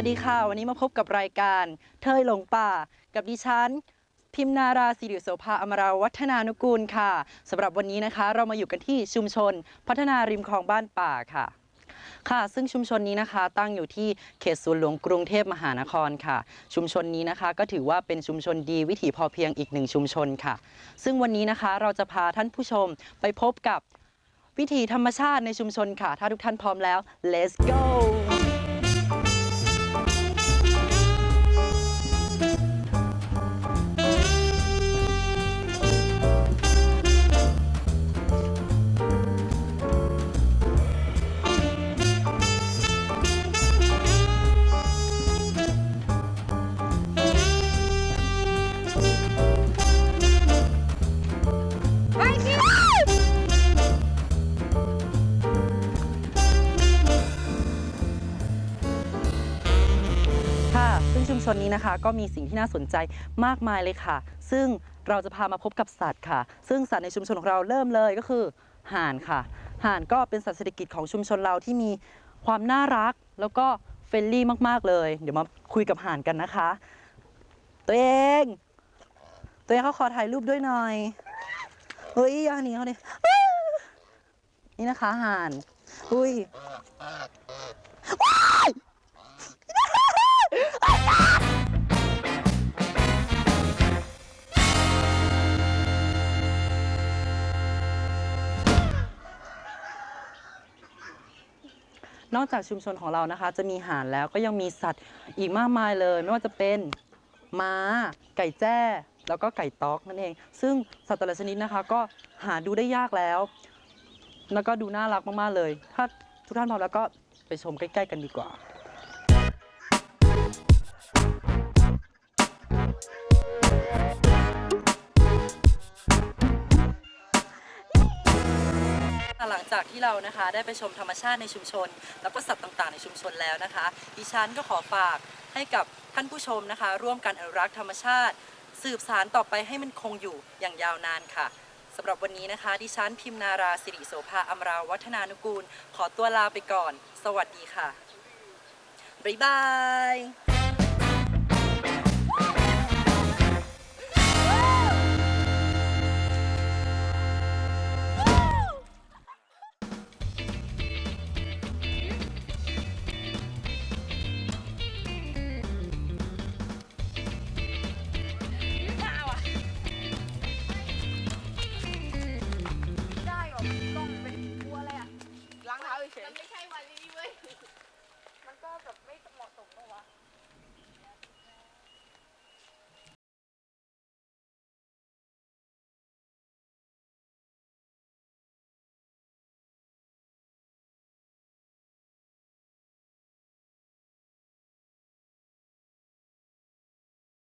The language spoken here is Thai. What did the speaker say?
วัสดีค่ะ วันนี้มาพบกับรายการเทยหลงป่า กับดิฉัน พิมนาราสิริโสภาอมราวัฒนานุกูลค่ะสำหรับวันนี้นะคะ เรามาอยู่กันที่ชุมชน พัฒนาริมคลองบ้านป่าค่ะ ค่ะ ซึ่งชุมชนนี้นะคะ ตั้งอยู่ที่เขตศูนหลวงกรุงเทพมหานครค่ะ ชุมชนนี้นะคะ ก็ถือว่าเป็นชุมชนดีวิถีพอเพียงอีกหนึ่งชุมชนค่ะ ซึ่งวันนี้นะคะเราจะพาท่านผู้ชมไปพบกับวิถีธรรมชาติในชุมชนค่ะ ถ้าทุกท่านพร้อมแล้ว let's go ซึ่งชุมชนนี้นะคะ ก็มีสิ่งที่น่าสนใจมากมายเลยค่ะ ซึ่งเราจะพามาพบกับสัตว์ค่ะ ซึ่งสัตว์ในชุมชนของเราเริ่มเลยก็คือห่านค่ะ ห่านก็เป็นสัตว์เศรษฐกิจของชุมชนเราที่มีความน่ารัก แล้วก็เฟรนลี่มากๆเลย เดี๋ยวมาคุยกับห่านกันนะคะ ตัวเอง ตัวเองเขาขอถ่ายรูปด้วยหน่อยเฮ้ยอย่าหนีเขาดินี่นะคะห่าน อุ้ย นอกจากชุมชนของเรานะคะ จะมีห่านแล้วก็ยังมีสัตว์อีกมากมายเลย ไม่ว่าจะเป็นม้า ไก่แจ้ แล้วก็ไก่ต๊อกนั่นเอง ซึ่งสัตว์แต่ละชนิดนะคะก็หาดูได้ยากแล้ว แล้วก็ดูน่ารักมากๆเลย ถ้าทุกท่านพร้อมแล้วก็ไปชมใกล้ ๆ กันดีกว่า หลังจากที่เรานะคะได้ไปชมธรรมชาติในชุมชน แล้วก็สัตว์ต่างๆ ในชุมชนแล้วนะคะ ดิฉันก็ขอฝากให้กับท่านผู้ชมนะคะ ร่วมกันอนุรักษ์ธรรมชาติ สืบสารต่อไปให้มันคงอยู่อย่างยาวนานค่ะสำหรับวันนี้นะคะ ดิฉันพิมนาราสิริโสภาอมราวัฒนานุกูล ขอตัวลาไปก่อน สวัสดีค่ะบ๊ายบาย